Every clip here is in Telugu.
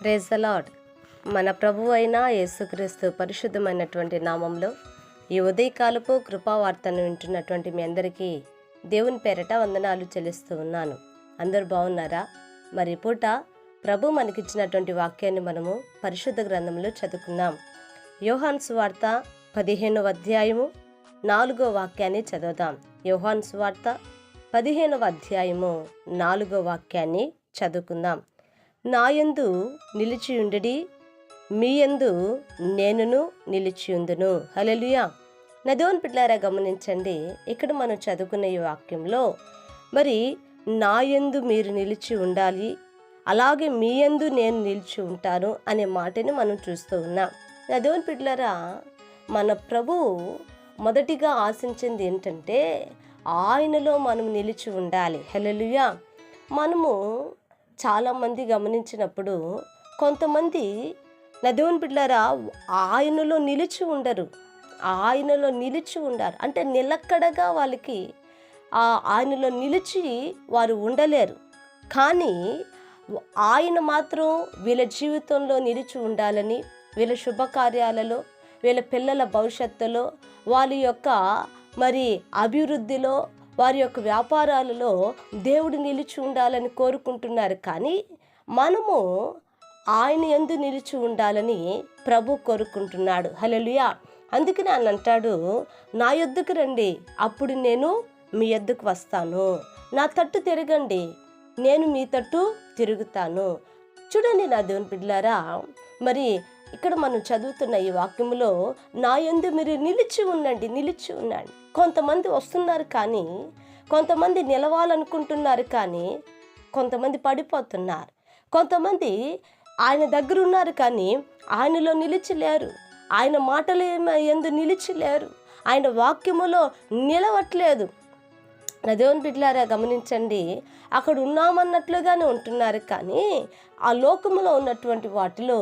ప్రేజ్ ద లాడ్ మన ప్రభు అయిన యేసుక్రీస్తు పరిశుద్ధమైనటువంటి నామంలో ఈ ఉదయకాలపు కృపావార్తను వింటున్నటువంటి మీ అందరికీ దేవుని పేరట వందనాలు చెల్లిస్తూ ఉన్నాను. అందరూ బాగున్నారా? మరి పూట ప్రభు మనకిచ్చినటువంటి వాక్యాన్ని మనము పరిశుద్ధ గ్రంథంలో చదువుకుందాం. యోహాన్ సువార్త పదిహేనవ అధ్యాయము నాలుగో వాక్యాన్ని చదువుదాం. యోహాన్ సువార్త పదిహేనవ అధ్యాయము నాలుగో వాక్యాన్ని చదువుకుందాం. నాయందు నిలిచియుండడి మీయందు నేనును నిలిచియుందును హలలుయా నదోన్ పిట్లారా గమనించండి ఇక్కడ మనం చదువుకున్న ఈ వాక్యంలో మరి నాయందు మీరు నిలిచి ఉండాలి అలాగే మీయందు నేను నిలిచి ఉంటాను అనే మాటని మనం చూస్తూ ఉన్నాం. నదోన్ పిట్లారా మన ప్రభువు మొదటిగా ఆశించింది ఏంటంటే ఆయనలో మనం నిలిచి ఉండాలి. హల్లెలూయా. మనము చాలామంది గమనించినప్పుడు కొంతమంది నదేవుని బిడ్డారా ఆయనలో నిలిచి ఉండరు. ఆయనలో నిలిచి ఉండారు. అంటే నిలక్కడగా వాళ్ళకి ఆ ఆయనలో నిలిచి వారు ఉండలేరు. కానీ ఆయన మాత్రం వీళ్ళ జీవితంలో నిలిచి ఉండాలని వీళ్ళ శుభకార్యాలలో వీళ్ళ పిల్లల భవిష్యత్తులో వాళ్ళ యొక్క మరి అభివృద్ధిలో వారి యొక్క వ్యాపారాలలో దేవుడు నిలిచి ఉండాలని కోరుకుంటున్నారు. కానీ మనము ఆయన ఎందు నిలిచి ఉండాలని ప్రభు కోరుకుంటున్నాడు. హలలుయా అందుకని ఆయన అంటాడు నా యొద్దకు రండి అప్పుడు నేను మీ యొద్దకు వస్తాను. నా తట్టు తిరగండి నేను మీ తట్టు తిరుగుతాను. చూడండి నా దేవుని బిడ్డలారా మరి ఇక్కడ మనం చదువుతున్న ఈ వాక్యములో నా యందు మీరు నిలిచి ఉండండి నిలిచి ఉండండి. కొంతమంది వస్తున్నారు కానీ కొంతమంది నిలవాలనుకుంటున్నారు కానీ కొంతమంది పడిపోతున్నారు. కొంతమంది ఆయన దగ్గర ఉన్నారు కానీ ఆయనలో నిలిచి లేరు. ఆయన మాటలు ఎందు నిలిచి లేరు. ఆయన వాక్యములో నిలవట్లేదు. నా దేవుని బిడ్డలారా గమనించండి. అక్కడ ఉన్నామన్నట్లుగానే ఉంటున్నారు. కానీ ఆ లోకములో ఉన్నటువంటి వాటిలో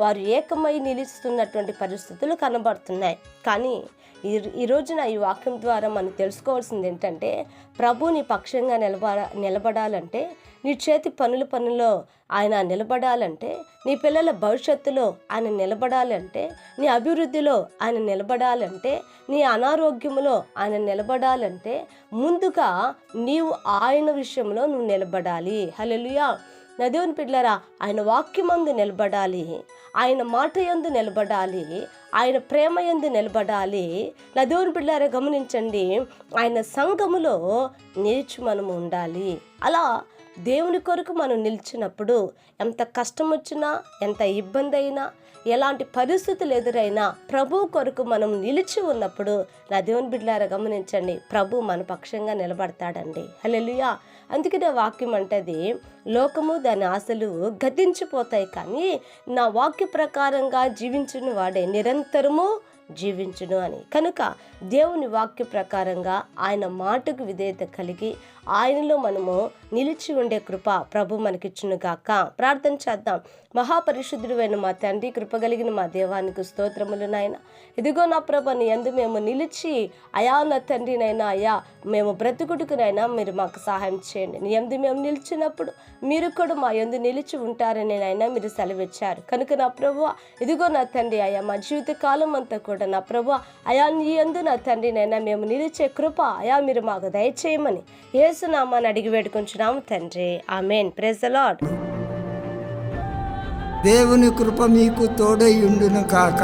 వారు ఏకమై నిలుస్తున్నటువంటి పరిస్థితులు కనబడుతున్నాయి. కానీ ఈ ఈ రోజున ఈ వాక్యం ద్వారా మనం తెలుసుకోవాల్సింది ఏంటంటే ప్రభుని పక్షంగా నిలబడ నిలబడాలంటే నీ చేతి పనుల పనులో ఆయన నిలబడాలంటే నీ పిల్లల భవిష్యత్తులో ఆయన నిలబడాలంటే నీ అభివృద్ధిలో ఆయన నిలబడాలంటే నీ అనారోగ్యములో ఆయన నిలబడాలంటే ముందుగా నీవు ఆయన విషయంలో నువ్వు నిలబడాలి. హల్లెలూయా. నా దేవుని పిల్లరా ఆయన వాక్యమందు నిలబడాలి. ఆయన మాట ఎందు నిలబడాలి. ఆయన ప్రేమ ఎందు నిలబడాలి. నా దేవుని పిల్లారా గమనించండి. ఆయన సంఘములో నిలిచి మనము ఉండాలి. అలా దేవుని కొరకు మనం నిలిచినప్పుడు ఎంత కష్టం వచ్చినా ఎంత ఇబ్బంది అయినా ఎలాంటి పరిస్థితులు ఎదురైనా ప్రభు కొరకు మనం నిలిచి ఉన్నప్పుడు నా దేవుని బిడ్డలారా గమనించండి. ప్రభు మన పక్షంగా నిలబడతాడండి. హల్లెలూయా. అందుకనే వాక్యం అంటది లోకము దాని ఆశలు గతించిపోతాయి కానీ నా వాక్య ప్రకారంగా జీవించిన వాడే నిరంతరము జీవించును అని. కనుక దేవుని వాక్య ప్రకారంగా ఆయన మాటకు విధేయత కలిగి ఆయనలో మనము నిలిచి ఉండే కృప ప్రభు మనకిచ్చును గాక. ప్రార్థన చేద్దాం. మహాపరిశుద్ధుడైన మా తండ్రి కృప కలిగిన మా దేవానికి స్తోత్రములు నాయన. ఇదిగో నా ప్రభ నీ ఎందు మేము నిలిచి అయా నా తండ్రినైనా అయా మేము బ్రతుకుడుకునైనా మీరు మాకు సహాయం చేయండి. నీ ఎందు మేము నిలిచినప్పుడు మీరు కూడా మా ఎందు నిలిచి ఉంటారని నాయన మీరు సెలవిచ్చారు. కనుక నా ప్రభు ఇదిగో నా తండ్రి అయ్యా మా జీవిత కాలం అంతా కూడా నా ప్రభు అయా నీ ఎందు నా తండ్రినైనా మేము నిలిచే కృప అయా మీరు మాకు దయచేయమని. ఏసునామాని అడిగి వేడుకుంటున్నాము తండ్రి. ఆమెన్. ప్రెస్ లాడ్ దేవుని కృప మీకు తోడై ఉండును కాక.